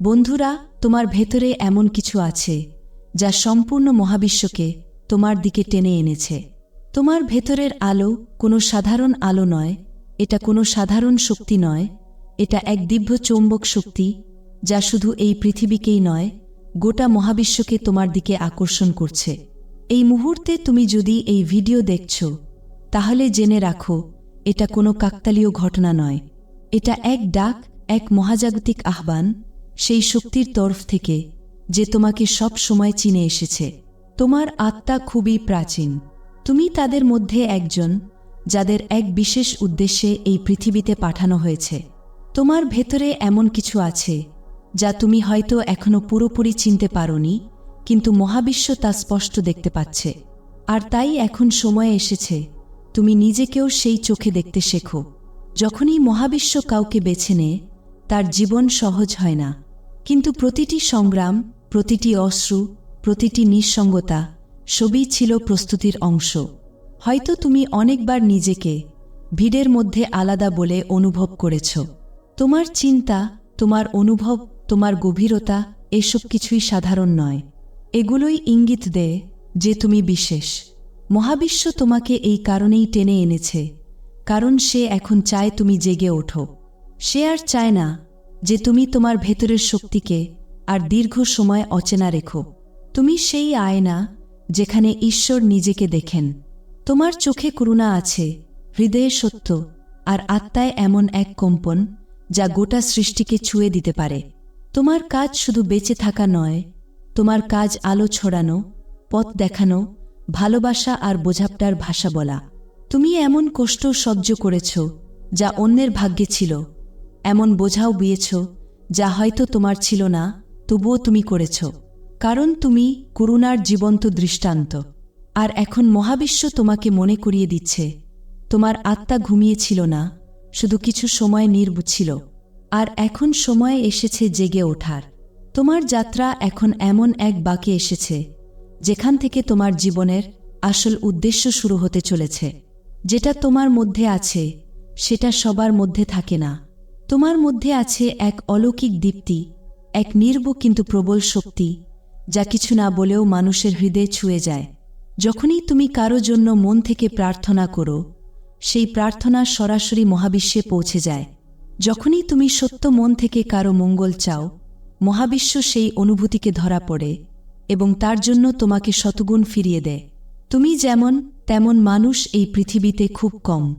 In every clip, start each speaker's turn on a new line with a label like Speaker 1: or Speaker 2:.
Speaker 1: বন্ধুরা, তোমার ভেতরে এমন কিছু আছে যা সম্পূর্ণ মহাবিশ্বকে তোমার দিকে টেনে এনেছে। তোমার ভেতরের আলো কোনো সাধারণ আলো নয়, এটা কোনো সাধারণ শক্তি নয়, এটা এক দিব্য চৌম্বক শক্তি যা শুধু এই পৃথিবীকেই নয়, গোটা মহাবিশ্বকে তোমার দিকে আকর্ষণ করছে। এই মুহূর্তে তুমি যদি এই ভিডিও দেখছ, তাহলে জেনে রাখো, এটা কোনো কাকতালীয় ঘটনা নয়। এটা এক ডাক, এক মহাজাগতিক আহ্বান সেই শক্তির তরফ থেকে যে তোমাকে সব সময় চিনে এসেছে। তোমার আত্মা খুবই প্রাচীন। তুমি তাদের মধ্যে একজন, যাদের এক বিশেষ উদ্দেশ্যে এই পৃথিবীতে পাঠানো হয়েছে। তোমার ভেতরে এমন কিছু আছে, যা তুমি হয়তো এখনও পুরোপুরি চিনতে পারোনি, কিন্তু মহাবিশ্ব তা স্পষ্ট দেখতে পাচ্ছে। আর তাই এখন সময় এসেছে, তুমি নিজেকেও সেই চোখে দেখতে শেখো। যখনই মহাবিশ্ব কাউকে বেছে নেয় তার জীবন সহজ হয় না। কিন্তু প্রতিটি সংগ্রাম, প্রতিটি অশ্রু, প্রতিটি নিঃসঙ্গতা সবই ছিল প্রস্তুতির অংশ। হয়তো তুমি অনেকবার নিজেকে ভিড়ের মধ্যে আলাদা বলে অনুভব করেছ। তোমার চিন্তা, তোমার অনুভব, তোমার গভীরতা এসব কিছুই সাধারণ নয়। এগুলোই ইঙ্গিত দেয় যে তুমি বিশেষ। মহাবিশ্ব তোমাকে এই কারণেই টেনে এনেছে, কারণ সে এখন চায় তুমি জেগে ওঠো। সে আর চায় না যে তুমি তোমার ভেতরের শক্তিকে আর দীর্ঘ সময় অচেনা রেখো। তুমি সেই আয়না যেখানে ঈশ্বর নিজেকে দেখেন। তোমার চোখে করুণা আছে, হৃদয়ে সত্য আর আত্মায় এমন এক কম্পন যা গোটা সৃষ্টিকে ছুঁয়ে দিতে পারে। তোমার কাজ শুধু বেঁচে থাকা নয়, তোমার কাজ আলো ছড়ানো, পথ দেখানো, ভালোবাসা আর বোঝাপটার ভাষা বলা। তুমি এমন কষ্ট সহ্য করেছ যা অন্যের ভাগ্যে ছিল। এমন বোঝাও বিয়েছ যা হয়তো তোমার ছিল না, তবুও তুমি করেছ। কারণ তুমি করুণার জীবন্ত দৃষ্টান্ত। আর এখন মহাবিশ্ব তোমাকে মনে করিয়ে দিচ্ছে। তোমার আত্মা ঘুমিয়েছিল না, শুধু কিছু সময় নির্বুছিল আর এখন সময় এসেছে জেগে ওঠার। তোমার যাত্রা এখন এমন এক বাকে এসেছে, যেখান থেকে তোমার জীবনের আসল উদ্দেশ্য শুরু হতে চলেছে। যেটা তোমার মধ্যে আছে, সেটা সবার মধ্যে থাকে না। তোমার মধ্যে আছে এক অলৌকিক দীপ্তি, এক নির্ব কিন্তু প্রবল শক্তি, যা কিছু না বলেও মানুষের হৃদয়ে ছুঁয়ে যায়। যখনই তুমি কারও জন্য মন থেকে প্রার্থনা করো, সেই প্রার্থনা সরাসরি মহাবিশ্বে পৌঁছে যায়। যখনই তুমি সত্য মন থেকে কারও মঙ্গল চাও, মহাবিশ্ব সেই অনুভূতিকে ধরা পড়ে এবং তার জন্য তোমাকে শতগুণ ফিরিয়ে দেয়। তুমি যেমন, তেমন মানুষ এই পৃথিবীতে খুব কম।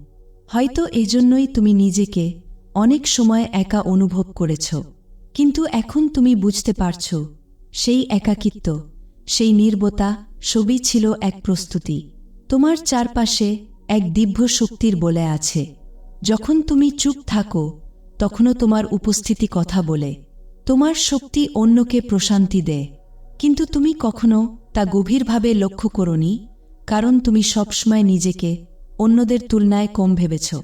Speaker 1: হয়তো এজন্যই তুমি নিজেকে অনেক সময় একা অনুভব করেছ। কিন্তু এখন তুমি বুঝতে পারছ, সেই একাকিত্ব, সেই নির্বতা, সবই ছিল এক প্রস্তুতি। তোমার চারপাশে এক দিব্য শক্তির বলে আছে। যখন তুমি চুপ থাকো, তখনও তোমার উপস্থিতি কথা বলে। তোমার শক্তি অন্যকে প্রশান্তি দেয়। কিন্তু তুমি কখনো তা গভীরভাবে লক্ষ্য করনি, কারণ তুমি সবসময় নিজেকে অন্যদের তুলনায় কম ভেবেছ।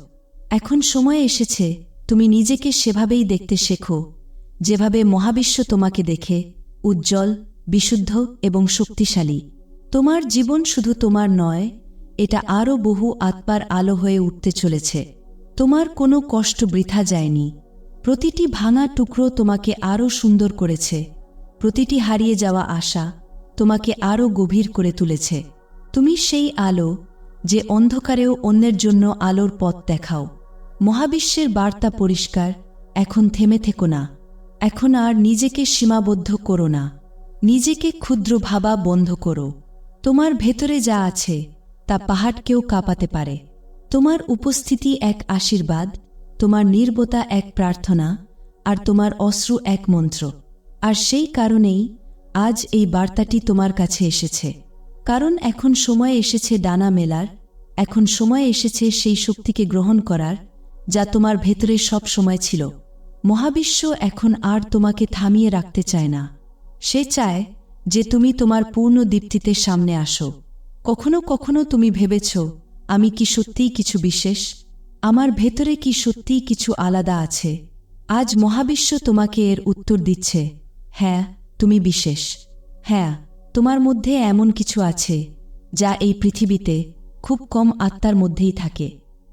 Speaker 1: এখন সময় এসেছে তুমি নিজেকে সেভাবেই দেখতে শেখো। যেভাবে মহাবিশ্ব তোমাকে দেখে, উজ্জ্বল, বিশুদ্ধ এবং শক্তিশালী। তোমার জীবন শুধু তোমার নয়, এটা আরও বহু আত্মার আলো হয়ে উঠতে চলেছে। তোমার কোনো কষ্ট বৃথা যায়নি। প্রতিটি ভাঙা টুকরো তোমাকে আরও সুন্দর করেছে। প্রতিটি হারিয়ে যাওয়া আশা তোমাকে আরও গভীর করে তুলেছে। তুমি সেই আলো যে অন্ধকারেও অন্যের জন্য আলোর পথ দেখাও। মহাবিশ্বের বার্তা পরিষ্কার, এখন থেমে থেকো না। এখন আর নিজেকে সীমাবদ্ধ করো না। নিজেকে ক্ষুদ্র ভাবা বন্ধ করো। তোমার ভেতরে যা আছে, তা পাহাড়কেও কাঁপাতে পারে। তোমার উপস্থিতি এক আশীর্বাদ, তোমার নির্বতা এক প্রার্থনা, আর তোমার অশ্রু এক মন্ত্র। আর সেই কারণেই আজ এই বার্তাটি তোমার কাছে এসেছে। কারণ এখন সময় এসেছে ডানা মেলার, এখন সময় এসেছে সেই শক্তিকে গ্রহণ করার যা তোমার ভেতরে সব সময় ছিল। মহাবিশ্ব এখন আর তোমাকে থামিয়ে রাখতে চায় না। সে চায় যে তুমি তোমার পূর্ণ দীপ্তিতে সামনে আসো। কখনো কখনো তুমি ভেবেছ, আমি কি সত্যিই কিছু বিশেষ? আমার ভেতরে কি সত্যিই কিছু আলাদা আছে? আজ মহাবিশ্ব তোমাকে এর উত্তর দিচ্ছে হ্যাঁ তুমি বিশেষ। হ্যাঁ তোমার মধ্যে এমন কিছু আছে, যা এই পৃথিবীতে খুব কম আত্মার মধ্যেই থাকে।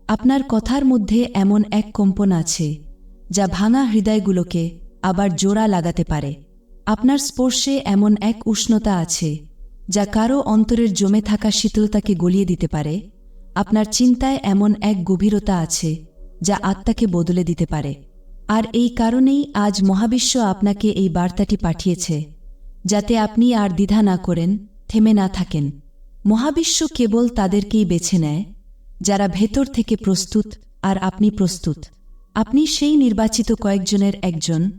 Speaker 1: আপনার কথার মধ্যে এমন এক কম্পন আছে, যা ভাঙা হৃদয়গুলোকে আবার জোড়া লাগাতে পারে। আপনার স্পর্শে এমন এক উষ্ণতা আছে, যা কারও অন্তরের জমে থাকা শীতলতাকে গলিয়ে দিতে পারে। আপনার চিন্তায় এমন এক গভীরতা আছে, যা আত্মাকে বদলে দিতে পারে। আর এই কারণেই আজ মহাবিশ্ব আপনাকে এই বার্তাটি পাঠিয়েছে, যাতে আপনি আর দ্বিধা না করেন, থেমে না থাকেন। মহাবিশ্ব কেবল তাদেরকেই বেছে নেয় যারা ভেতর থেকে প্রস্তুত আর আপনি প্রস্তুত। আপনি সেই নির্বাচিত কয়েকজনের একজন,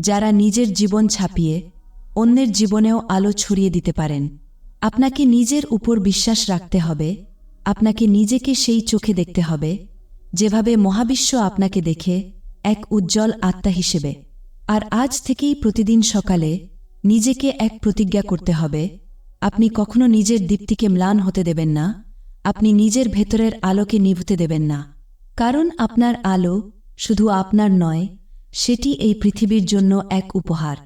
Speaker 1: যারা নিজের জীবন ছাপিয়ে অন্যের জীবনেও আলো ছড়িয়ে দিতে পারেন। আপনাকে নিজের উপর বিশ্বাস রাখতে হবে, আপনাকে নিজেকে সেই চোখে দেখতে হবে, যেভাবে মহাবিশ্ব আপনাকে দেখে এক উজ্জ্বল আত্মা হিসেবে। আর আজ থেকেই প্রতিদিন সকালে নিজেকে এক প্রতিজ্ঞা করতে হবে, আপনি কখনো নিজের দীপ্তিকে ম্লান হতে দেবেন না। আপনি নিজের ভেতরের আলোকে নিভুতে দেবেন না। কারণ আপনার আলো শুধু আপনার নয়, সেটি এই পৃথিবীর জন্য এক উপহার।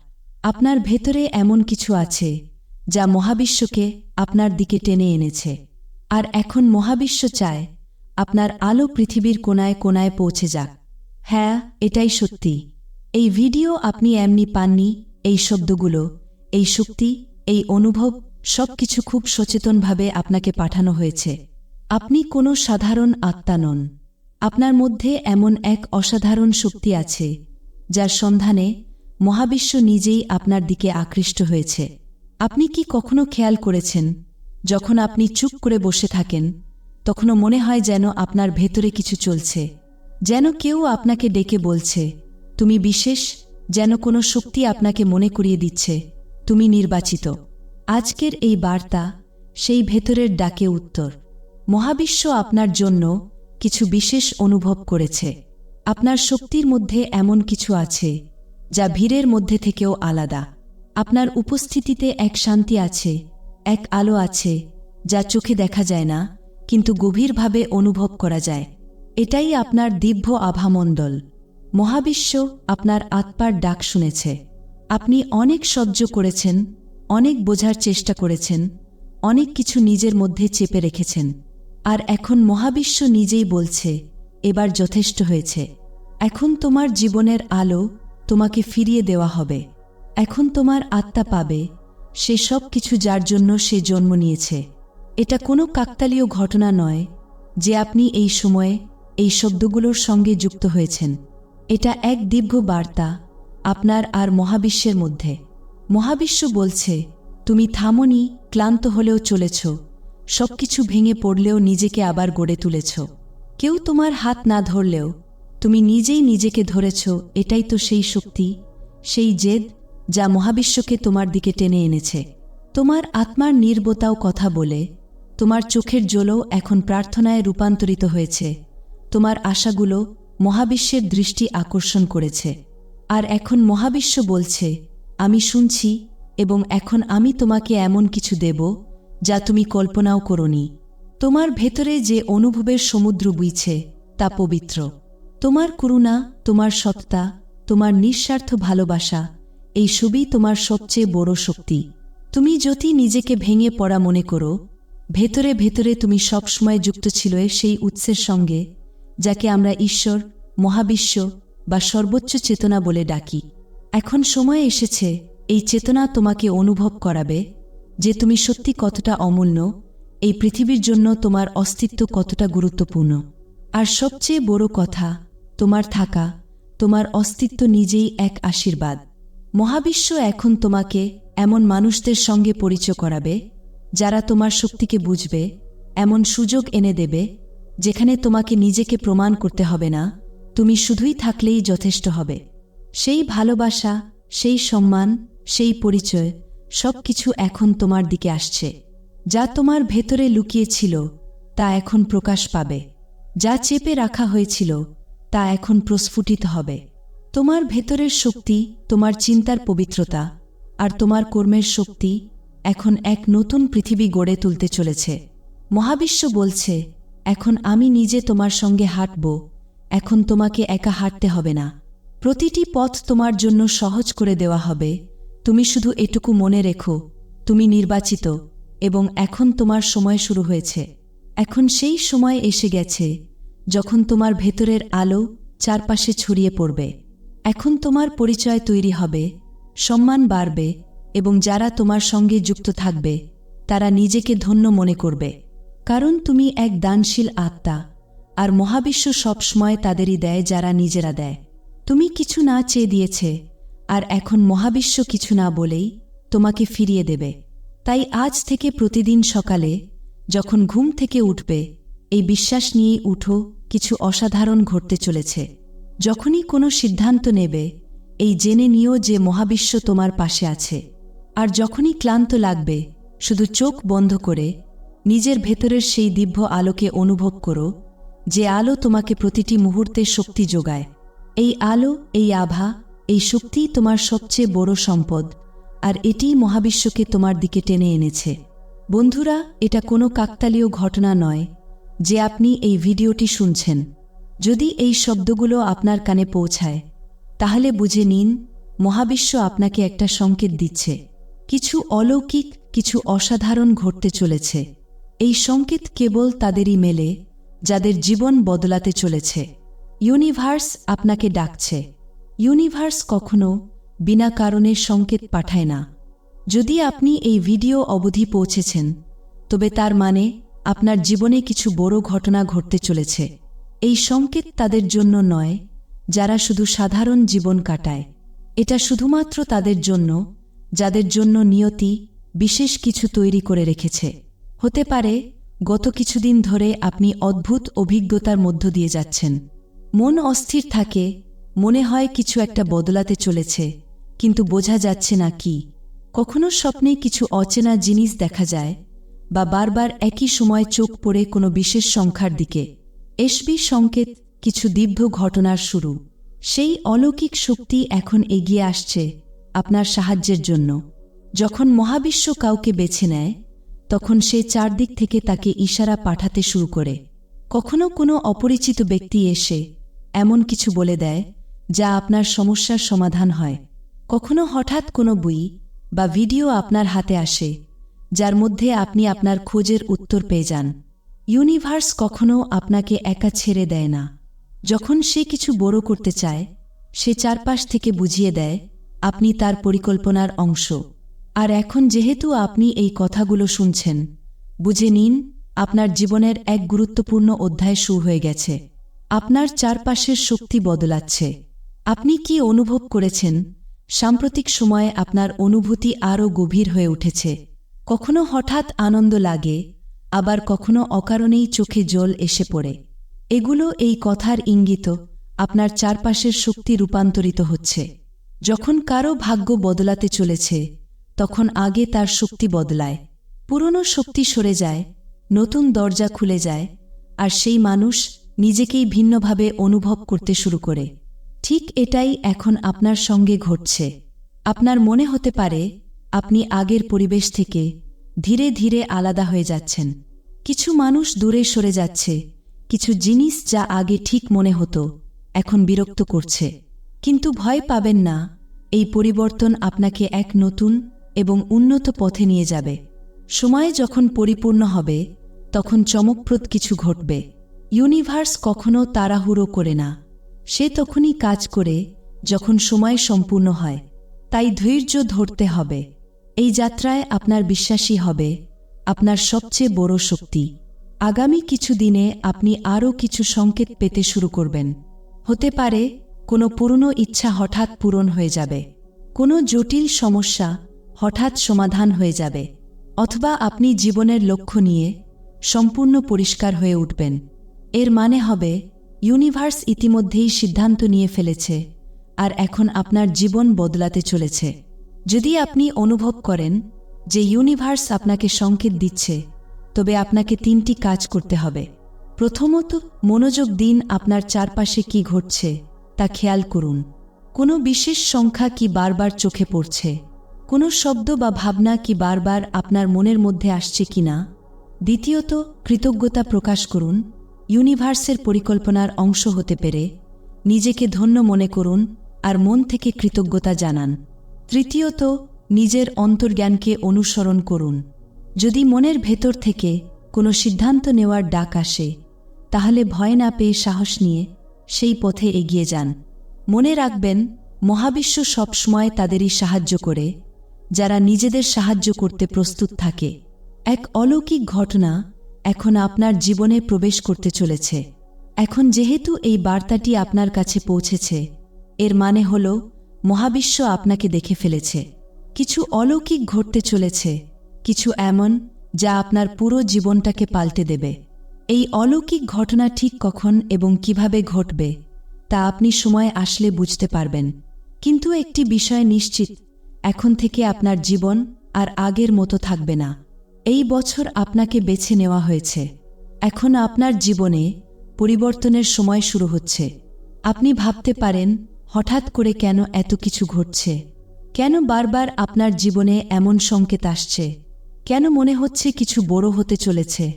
Speaker 1: আপনার ভেতরে এমন কিছু আছে, যা মহাবিশ্বকে আপনার দিকে টেনে এনেছে। আর এখন মহাবিশ্ব চায়, আপনার আলো পৃথিবীর কোনায় কোনায় পৌঁছে যাক। হ্যাঁ এটাই সত্যি। এই ভিডিও আপনি এমনি পাননি, এই শব্দগুলো, এই শক্তি, এই অনুভব সবকিছু খুব সচেতনভাবে আপনাকে পাঠানো হয়েছে। আপনি কোনো সাধারণ আত্মা নন। আপনার মধ্যে এমন এক অসাধারণ শক্তি আছে, যার সন্ধানে মহাবিশ্ব নিজেই আপনার দিকে আকৃষ্ট হয়েছে। আপনি কি কখনো খেয়াল করেছেন, যখন আপনি চুপ করে বসে থাকেন তখনও মনে হয় যেন আপনার ভেতরে কিছু চলছে, যেন কেউ আপনাকে ডেকে বলছে, তুমি বিশেষ, যেন কোনো শক্তি আপনাকে মনে করিয়ে দিচ্ছে, তুমি নির্বাচিত আজকের এই বার্তা সেই ভেতরের ডাকে উত্তর। মহাবিশ্ব আপনার জন্য কিছু বিশেষ অনুভব করেছে। আপনার শক্তির মধ্যে এমন কিছু আছে যা ভিড়ের মধ্যে থেকেও আলাদা। আপনার উপস্থিতিতে এক শান্তি আছে, এক আলো আছে যা চোখে দেখা যায় না, কিন্তু গভীরভাবে অনুভব করা যায়। এটাই আপনার দিব্য আভামণ্ডল। মহাবিশ্ব আপনার আত্মার ডাক শুনেছে। আপনি অনেক সহ্য করেছেন অনেক বোঝার চেষ্টা করেছেন, অনেক কিছু নিজের মধ্যে চেপে রেখেছেন, আর এখন মহাবিশ্ব নিজেই বলছে, এবার যথেষ্ট হয়েছে। এখন তোমার জীবনের আলো তোমাকে ফিরিয়ে দেওয়া হবে। এখন তোমার আত্মা পাবে, সে সব কিছু যার জন্য সে জন্ম নিয়েছে। এটা কোনো কাকতালীয় ঘটনা নয় যে আপনি এই সময়ে এই শব্দগুলোর সঙ্গে যুক্ত হয়েছেন। এটা এক দীর্ঘ বার্তা আপনার আর মহাবিশ্বের মধ্যে। মহাবিশ্ব বলছে, তুমি থামনি, ক্লান্ত হলেও চলেছ। সবকিছু ভেঙে পড়লেও নিজেকে আবার গড়ে তুলেছ। কেউ তোমার হাত না ধরলেও, তুমি নিজেই নিজেকে ধরেছ, এটাই তো সেই শক্তি, সেই জেদ যা মহাবিশ্বকে তোমার দিকে টেনে এনেছে। তোমার আত্মার নির্বতাও কথা বলে, তোমার চোখের জলও এখন প্রার্থনায় রূপান্তরিত হয়েছে। তোমার আশাগুলো মহাবিশ্বের দৃষ্টি আকর্ষণ করেছে। আর এখন মহাবিশ্ব বলছে আমি শুনছি এবং এখন আমি তোমাকে এমন কিছু দেব যা তুমি কল্পনাও করনি। তোমার ভেতরে যে অনুভবের সমুদ্র বুইছে, তা পবিত্র। তোমার করুণা, তোমার সত্তা, তোমার নিঃস্বার্থ ভালোবাসা, এই সবই তোমার সবচেয়ে বড় শক্তি। তুমি যদি নিজেকে ভেঙে পড়া মনে করো, ভেতরে ভেতরে তুমি সবসময় যুক্ত ছিল সেই উৎসের সঙ্গে, যাকে আমরা ঈশ্বর, মহাবিশ্ব বা সর্বোচ্চ চেতনা বলে ডাকি। এখন সময় এসেছে, এই চেতনা তোমাকে অনুভব করাবে যে তুমি সত্যি কতটা অমূল্য, এই পৃথিবীর জন্য তোমার অস্তিত্ব কতটা গুরুত্বপূর্ণ। আর সবচেয়ে বড় কথা, তোমার থাকা, তোমার অস্তিত্ব নিজেই এক আশীর্বাদ। মহাবিশ্ব এখন তোমাকে এমন মানুষদের সঙ্গে পরিচয় করাবে, যারা তোমার শক্তিকে বুঝবে, এমন সুযোগ এনে দেবে, যেখানে তোমাকে নিজেকে প্রমাণ করতে হবে না, তুমি শুধুই থাকলেই যথেষ্ট হবে। সেই ভালোবাসা, সেই সম্মান, সেই পরিচয় সব কিছু এখন তোমার দিকে আসছে। যা তোমার ভেতরে লুকিয়েছিল, তা এখন প্রকাশ পাবে। যা চেপে রাখা হয়েছিল, তা এখন প্রস্ফুটিত হবে। তোমার ভেতরের শক্তি, তোমার চিন্তার পবিত্রতা আর তোমার কর্মের শক্তি এখন এক নতুন পৃথিবী গড়ে তুলতে চলেছে। মহাবিশ্ব বলছে, এখন আমি নিজে তোমার সঙ্গে হাঁটব। এখন তোমাকে একা হাঁটতে হবে না। প্রতিটি পথ তোমার জন্য সহজ করে দেওয়া হবে। তুমি শুধু এটুকু মনে রেখো, তুমি নির্বাচিত, এবং এখন তোমার সময় শুরু হয়েছে। এখন সেই সময় এসে গেছে, যখন তোমার ভেতরের আলো চারপাশে ছড়িয়ে পড়বে। এখন তোমার পরিচয় তৈরি হবে, সম্মান বাড়বে, এবং যারা তোমার সঙ্গে যুক্ত থাকবে, তারা নিজেকে ধন্য মনে করবে। কারণ তুমি এক দানশীল আত্মা, আর মহাবিশ্ব সবসময় তাদেরই দেয় যারা নিজেরা দেয়। তুমি কিছু না চেয়ে দিয়েছে, আর এখন মহাবিশ্ব কিছু না বলেই তোমাকে ফিরিয়ে দেবে। তাই আজ থেকে প্রতিদিন সকালে, যখন ঘুম থেকে উঠবে, এই বিশ্বাস নিয়েই উঠো, কিছু অসাধারণ ঘটতে চলেছে। যখনই কোনো সিদ্ধান্ত নেবে, এই জেনে নিও যে মহাবিশ্ব তোমার পাশে আছে। আর যখনই ক্লান্ত লাগবে, শুধু চোখ বন্ধ করে, নিজের ভেতরের সেই দিব্য আলোকে অনুভব করো, যে আলো তোমাকে প্রতিটি মুহূর্তে শক্তি যোগায়। এই আলো, এই আভা, এই শক্তিই তোমার সবচেয়ে বড় সম্পদ, আর এটিই মহাবিশ্বকে তোমার দিকে টেনে এনেছে। বন্ধুরা, এটা কোনো কাকতালীয় ঘটনা নয় যে আপনি এই ভিডিওটি শুনছেন। যদি এই শব্দগুলো আপনার কানে পৌঁছায়, তাহলে বুঝে নিন, মহাবিশ্ব আপনাকে একটা সংকেত দিচ্ছে। কিছু অলৌকিক, কিছু অসাধারণ ঘটতে চলেছে। এই সংকেত কেবল তাদেরই মেলে, যাদের জীবন বদলাতে চলেছে। ইউনিভার্স আপনাকে ডাকছে। ইউনিভার্স কখনো বিনা কারণে সংকেত পাঠায় না। যদি আপনি এই ভিডিও অবধি পৌঁছেছেন, তবে তার মানে আপনার জীবনে কিছু বড় ঘটনা ঘটতে চলেছে। এই সংকেত তাদের জন্য নয়, যারা শুধু সাধারণ জীবন কাটায়। এটা শুধুমাত্র তাদের জন্য, যাদের জন্য নিয়তি বিশেষ কিছু তৈরি করে রেখেছে। হতে পারে, গত কিছুদিন ধরে আপনি অদ্ভুত অভিজ্ঞতার মধ্য দিয়ে যাচ্ছেন। মন অস্থির থাকে, মনে হয় কিছু একটা বদলাতে চলেছে, কিন্তু বোঝা যাচ্ছে না কি। কখনো স্বপ্নে কিছু অচেনা জিনিস দেখা যায়, বা বারবার একই সময় চোখ পড়ে কোনো বিশেষ সংখ্যার দিকে। এসবি সংকেত কিছু দিব্য ঘটনার শুরু। সেই অলৌকিক শক্তি এখন এগিয়ে আসছে আপনার সাহায্যের জন্য। যখন মহাবিশ্ব কাউকে বেছে নেয়, তখন সে চারদিক থেকে তাকে ইশারা পাঠাতে শুরু করে। কখনো কোনো অপরিচিত ব্যক্তি এসে এমন কিছু বলে দেয়, যা আপনার সমস্যার সমাধান হয়। কখনো হঠাৎ কোনো বই বা ভিডিও আপনার হাতে আসে, যার মধ্যে আপনি আপনার খোঁজের উত্তর পেয়ে যান। ইউনিভার্স কখনো আপনাকে একা ছেড়ে দেয় না। যখন সে কিছু বড় করতে চায়, সে চারপাশ থেকে বুঝিয়ে দেয়, আপনি তার পরিকল্পনার অংশ। আর এখন যেহেতু আপনি এই কথাগুলো শুনছেন, বুঝে নিন, আপনার জীবনের এক গুরুত্বপূর্ণ অধ্যায় শুরু হয়ে গেছে। আপনার চারপাশের শক্তি বদলাচ্ছে। আপনি কি অনুভব করেছেন? সাম্প্রতিক সময়ে আপনার অনুভূতি আরও গভীর হয়ে উঠেছে। কখনো হঠাৎ আনন্দ লাগে, আবার কখনো অকারণেই চোখে জল এসে পড়ে। এগুলো এই কথার ইঙ্গিত আপনার চারপাশের শক্তি রূপান্তরিত হচ্ছে। যখন কারও ভাগ্য বদলাতে চলেছে, তখন আগে তার শক্তি বদলায়। পুরনো শক্তি সরে যায়, নতুন দরজা খুলে যায়, আর সেই মানুষ নিজেকেই ভিন্নভাবে অনুভব করতে শুরু করে। ঠিক এটাই এখন আপনার সঙ্গে ঘটছে। আপনার মনে হতে পারে, আপনি আগের পরিবেশ থেকে ধীরে ধীরে আলাদা হয়ে যাচ্ছেন। কিছু মানুষ দূরে সরে যাচ্ছে, কিছু জিনিস যা আগে ঠিক মনে হতো, এখন বিরক্ত করছে। কিন্তু ভয় পাবেন না, এই পরিবর্তন আপনাকে এক নতুন এবং উন্নত পথে নিয়ে যাবে। সময় যখন পরিপূর্ণ হবে, তখন চমকপ্রদ কিছু ঘটবে। ইউনিভার্স কখনো তাড়াহুড়ো করে না। সে তখনই কাজ করে, যখন সময় সম্পূর্ণ হয়। তাই ধৈর্য ধরতে হবে। এই যাত্রায় আপনার বিশ্বাসী হবে। আপনার সবচেয়ে বড় শক্তি। আগামী কিছু দিনে আপনি আরও কিছু সংকেত পেতে শুরু করবেন। হতে পারে, কোনো পুরনো ইচ্ছা হঠাৎ পূরণ হয়ে যাবে। কোনো জটিল সমস্যা হঠাৎ সমাধান হয়ে যাবে। অথবা আপনি জীবনের লক্ষ্য নিয়ে সম্পূর্ণ পরিষ্কার হয়ে উঠবেন। এর মানে হবে, ইউনিভার্স ইতিমধ্যেই সিদ্ধান্ত নিয়ে ফেলেছে, আর এখন আপনার জীবন বদলাতে চলেছে। যদি আপনি অনুভব করেন যে ইউনিভার্স আপনাকে সংকেত দিচ্ছে, তবে আপনাকে তিনটি কাজ করতে হবে। প্রথমত, মনোযোগ দিন আপনার চারপাশে কি ঘটছে, তা খেয়াল করুন। কোনো বিশেষ সংখ্যা কি বারবার চোখে পড়ছে, কোনো শব্দ বা ভাবনা কি বারবার আপনার মনের মধ্যে আসছে কি না দ্বিতীয়ত, কৃতজ্ঞতা প্রকাশ করুন ইউনিভার্সের পরিকল্পনার অংশ হতে পেরে নিজেকে ধন্য মনে করুন আর মন থেকে কৃতজ্ঞতা জানান। তৃতীয়ত, নিজের অন্তর্জ্ঞানকে অনুসরণ করুন। যদি মনের ভেতর থেকে কোনো সিদ্ধান্ত নেওয়ার ডাক আসে, তাহলে ভয় না পেয়ে সাহস নিয়ে সেই পথে এগিয়ে যান। মনে রাখবেন, মহাবিশ্ব সবসময় তাদেরই সাহায্য করে, যারা নিজেদের সাহায্য করতে প্রস্তুত থাকে। এক অলৌকিক ঘটনা এখন আপনার জীবনে প্রবেশ করতে চলেছে। এখন যেহেতু এই বার্তাটি আপনার কাছে পৌঁছেছে, এর মানে হল, মহাবিশ্ব আপনাকে দেখে ফেলেছে। কিছু অলৌকিক ঘটতে চলেছে, কিছু এমন যা আপনার পুরো জীবনটাকে পাল্টে দেবে। এই অলৌকিক ঘটনা ঠিক কখন এবং কীভাবে ঘটবে, তা আপনি সময় আসলে বুঝতে পারবেন। কিন্তু একটি বিষয় নিশ্চিত, এখন থেকে আপনার জীবন আর আগের মতো থাকবে না। এই বছর আপনাকে বেছে নেওয়া হয়েছে। এখন আপনার জীবনে পরিবর্তনের সময় শুরু হচ্ছে। আপনি ভাবতে পারেন, হঠাৎ করে কেন এত কিছু ঘটছে? কেন বারবার আপনার জীবনে এমন সংকেত আসছে? কেন মনে হচ্ছে কিছু বড় হতে চলেছে?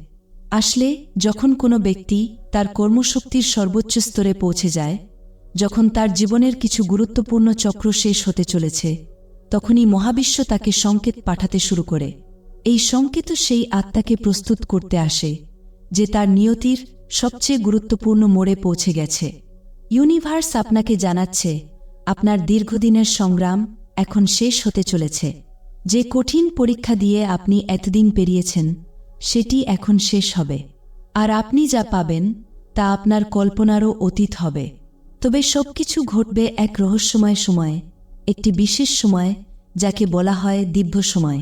Speaker 1: আসলে, যখন কোনো ব্যক্তি তার কর্মশক্তির সর্বোচ্চ স্তরে পৌঁছে যায়, যখন তার জীবনের কিছু গুরুত্বপূর্ণ চক্র শেষ হতে চলেছে, তখনই মহাবিশ্ব তাকে সংকেত পাঠাতে শুরু করে। এই সংকেত সেই আত্মাকে প্রস্তুত করতে আসে, যে তার নিয়তির সবচেয়ে গুরুত্বপূর্ণ মোড়ে পৌঁছে গেছে। ইউনিভার্স আপনাকে জানাচ্ছে, আপনার দীর্ঘদিনের সংগ্রাম এখন শেষ হতে চলেছে। যে কঠিন পরীক্ষা দিয়ে আপনি এতদিন পেরিয়েছেন, সেটি এখন শেষ হবে। আর আপনি যা পাবেন, তা আপনার কল্পনারও অতীত হবে। তবে সবকিছু ঘটবে এক রহস্যময় সময়ে, একটি বিশেষ সময়, যাকে বলা হয় দিব্য সময়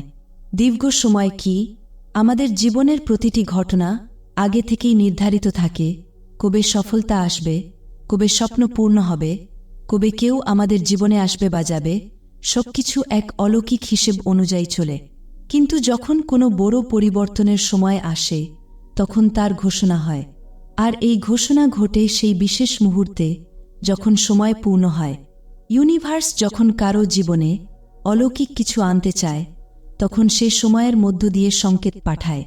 Speaker 1: দীর্ঘ সময় কি আমাদের জীবনের প্রতিটি ঘটনা আগে থেকেই নির্ধারিত থাকে। কবে সফলতা আসবে, কবে স্বপ্ন পূর্ণ হবে, কবে কেউ আমাদের জীবনে আসবে বা যাবে, সবকিছু এক অলৌকিক হিসেব অনুযায়ী চলে। কিন্তু যখন কোনো বড় পরিবর্তনের সময় আসে, তখন তার ঘোষণা হয়। আর এই ঘোষণা ঘটে সেই বিশেষ মুহূর্তে, যখন সময় পূর্ণ হয়। ইউনিভার্স যখন কারও জীবনে অলৌকিক কিছু আনতে চায় তখন সে সময়ের মধ্য দিয়ে সংকেত পাঠায়।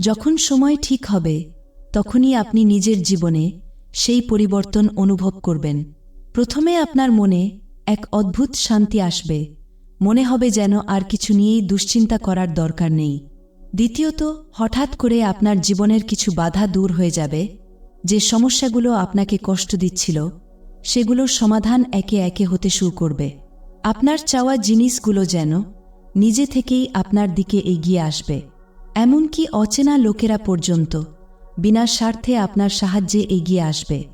Speaker 1: যখন সময় ঠিক হবে, তখনই আপনি নিজের জীবনে সেই পরিবর্তন অনুভব করবেন। প্রথমে আপনার মনে এক অদ্ভুত শান্তি আসবে। মনে হবে যেন আর কিছু নিয়েই দুশ্চিন্তা করার দরকার নেই। দ্বিতীয়ত, হঠাৎ করে আপনার জীবনের কিছু বাধা দূর হয়ে যাবে। যে সমস্যাগুলো আপনাকে কষ্ট দিচ্ছিল, সেগুলোর সমাধান একে একে হতে শুরু করবে। আপনার চাওয়া জিনিসগুলো যেন নিজে থেকেই আপনার দিকে এগিয়ে আসবে। এমনকি অচেনা লোকেরা পর্যন্ত বিনা স্বার্থে আপনার সাহায্যে এগিয়ে আসবে।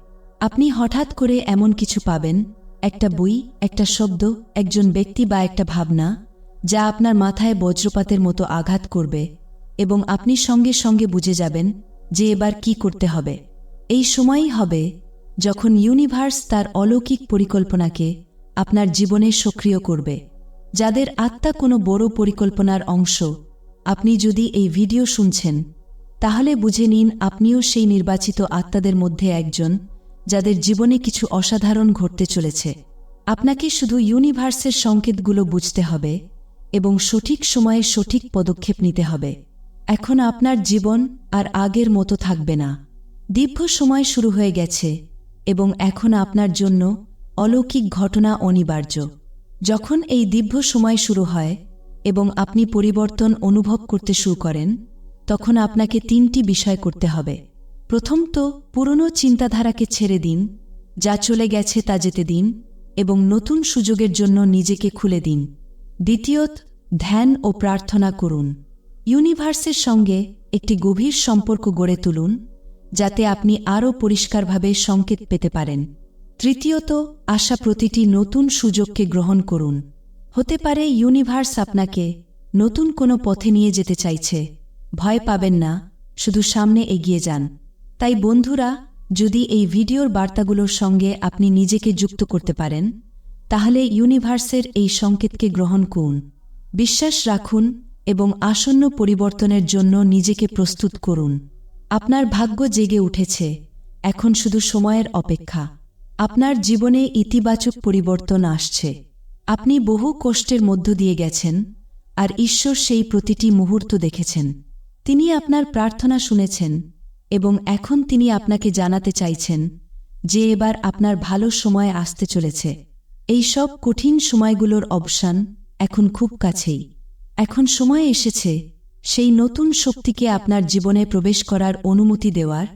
Speaker 1: আপনি হঠাৎ করে এমন কিছু পাবেন, একটা বই, একটা শব্দ, একজন ব্যক্তি বা একটা ভাবনা, যা আপনার মাথায় বজ্রপাতের মতো আঘাত করবে এবং আপনি সঙ্গে সঙ্গে বুঝে যাবেন যে এবার কি করতে হবে। এই সময়ই হবে যখন ইউনিভার্স তার অলৌকিক পরিকল্পনাকে আপনার জীবনে সক্রিয় করবে। যাদের আত্মা কোনো বড় পরিকল্পনার অংশ, আপনি যদি এই ভিডিও শুনছেন, তাহলে বুঝে নিন আপনিও সেই নির্বাচিত আত্মাদের মধ্যে একজন, যাদের জীবনে কিছু অসাধারণ ঘটতে চলেছে। আপনাকে শুধু ইউনিভার্সের সংকেতগুলো বুঝতে হবে এবং সঠিক সময়ে সঠিক পদক্ষেপ নিতে হবে। এখন আপনার জীবন আর আগের মতো থাকবে না। দীর্ঘ সময় শুরু হয়ে গেছে এবং এখন আপনার জন্য অলৌকিক ঘটনা অনিবার্য। যখন এই দিব্য সময় শুরু হয় এবং আপনি পরিবর্তন অনুভব করতে শুরু করেন, তখন আপনাকে তিনটি বিষয় করতে হবে। প্রথম তো পুরনো চিন্তাধারাকে ছেড়ে দিন, যা চলে গেছে তা যেতে দিন এবং নতুন সুযোগের জন্য নিজেকে খুলে দিন। দ্বিতীয়ত, ধ্যান ও প্রার্থনা করুন। ইউনিভার্সের সঙ্গে একটি গভীর সম্পর্ক গড়ে তুলুন, যাতে আপনি আরও পরিষ্কারভাবে সংকেত পেতে পারেন। তৃতীয়ত আসা প্রতিটি নতুন সুযোগকে গ্রহণ করুন। হতে পারে ইউনিভার্স আপনাকে নতুন কোনো পথে নিয়ে যেতে চাইছে। ভয় পাবেন না, শুধু সামনে এগিয়ে যান। তাই বন্ধুরা, যদি এই ভিডিওর বার্তাগুলোর সঙ্গে আপনি নিজেকে যুক্ত করতে পারেন, তাহলে ইউনিভার্সের এই সংকেতকে গ্রহণ করুন। বিশ্বাস রাখুন এবং আসন্ন পরিবর্তনের জন্য নিজেকে প্রস্তুত করুন। আপনার ভাগ্য জেগে উঠেছে, এখন শুধু সময়ের অপেক্ষা। আপনার জীবনে ইতিবাচক পরিবর্তন আসছে। আপনি বহু কষ্টের মধ্য দিয়ে গেছেন, আর ঈশ্বর সেই প্রতিটি মুহূর্ত দেখেছেন। তিনি আপনার প্রার্থনা শুনেছেন এবং এখন তিনি আপনাকে জানাতে চাইছেন যে এবার আপনার ভালো সময় আসতে চলেছে। এই সব কঠিন সময়গুলোর অবসান এখন খুব কাছেই। এখন সময় এসেছে সেই নতুন শক্তিকে আপনার জীবনে প্রবেশ করার অনুমতি দেওয়ার,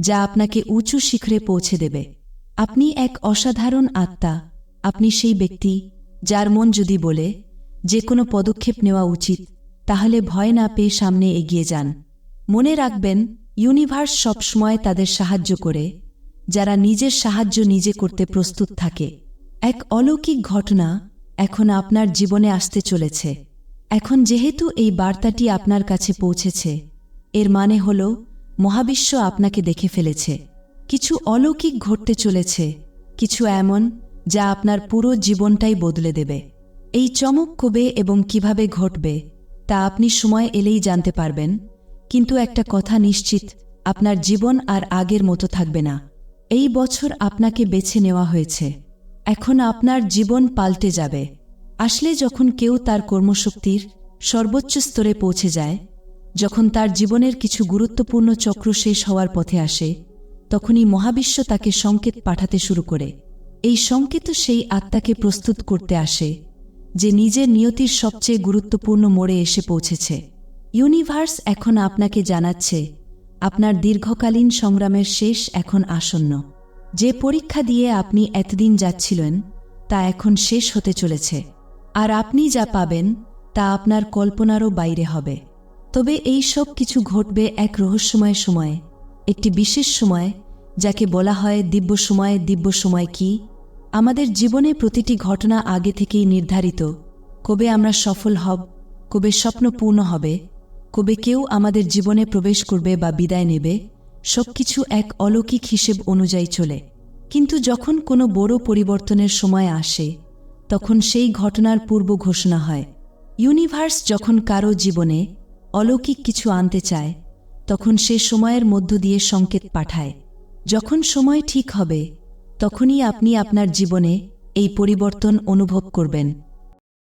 Speaker 1: যা আপনাকে উঁচু শিখরে পৌঁছে দেবে। আপনি এক অসাধারণ আত্মা। আপনি সেই ব্যক্তি যার মন যদি বলে যে কোনো পদক্ষেপ নেওয়া উচিত, তাহলে ভয় না পেয়ে সামনে এগিয়ে যান। মনে রাখবেন ইউনিভার্স সবসময় তাদের সাহায্য করে, যারা নিজের সাহায্য নিজে করতে প্রস্তুত থাকে। এক অলৌকিক ঘটনা এখন আপনার জীবনে আসতে চলেছে। এখন যেহেতু এই বার্তাটি আপনার কাছে পৌঁছেছে, এর মানে হল, মহাবিশ্ব আপনাকে দেখে ফেলেছে। কিছু অলৌকিক ঘটতে চলেছে, কিছু এমন যা আপনার পুরো জীবনটাই বদলে দেবে। এই চমক কবে এবং কীভাবে ঘটবে, তা আপনি সময় এলেই জানতে পারবেন, কিন্তু একটা কথা নিশ্চিত, আপনার জীবন আর আগের মতো থাকবে না। এই বছর আপনাকে বেছে নেওয়া হয়েছে। এখন আপনার জীবন পাল্টে যাবে। আসলে যখন কেউ তার কর্মশক্তির সর্বোচ্চ স্তরে পৌঁছে যায়, যখন তার জীবনের কিছু গুরুত্বপূর্ণ চক্র শেষ হওয়ার পথে আসে তখনই মহাবিশ্ব তাকে সংকেত পাঠাতে শুরু করে। এই সংকেত সেই আত্মাকে প্রস্তুত করতে আসে, যে নিজের নিয়তির সবচেয়ে গুরুত্বপূর্ণ মোড়ে এসে পৌঁছেছে। ইউনিভার্স এখন আপনাকে জানাচ্ছে, আপনার দীর্ঘকালীন সংগ্রামের শেষ এখন আসন্ন। যে পরীক্ষা দিয়ে আপনি এতদিন যাচ্ছিলেন, তা এখন শেষ হতে চলেছে। আর আপনি যা পাবেন, তা আপনার কল্পনারও বাইরে হবে। তবে এই সব কিছু ঘটবে এক রহস্যময় সময়ে। একটি বিশেষ সময়, যাকে বলা হয় দিব্য সময় দিব্য সময় কি? আমাদের জীবনে প্রতিটি ঘটনা আগে থেকেই নির্ধারিত। কবে আমরা সফল হব, কবে স্বপ্ন পূর্ণ হবে, কবে কেউ আমাদের জীবনে প্রবেশ করবে বা বিদায় নেবে, সবকিছু এক অলৌকিক হিসেব অনুযায়ী চলে। কিন্তু যখন কোনো বড় পরিবর্তনের সময় আসে, তখন সেই ঘটনার পূর্ব ঘোষণা হয়। ইউনিভার্স যখন কারও জীবনে অলৌকিক কিছু আনতে চায় তখন সে সময়ের মধ্য দিয়ে সংকেত পাঠায়। যখন সময় ঠিক হবে, তখনই আপনি আপনার জীবনে এই পরিবর্তন অনুভব করবেন।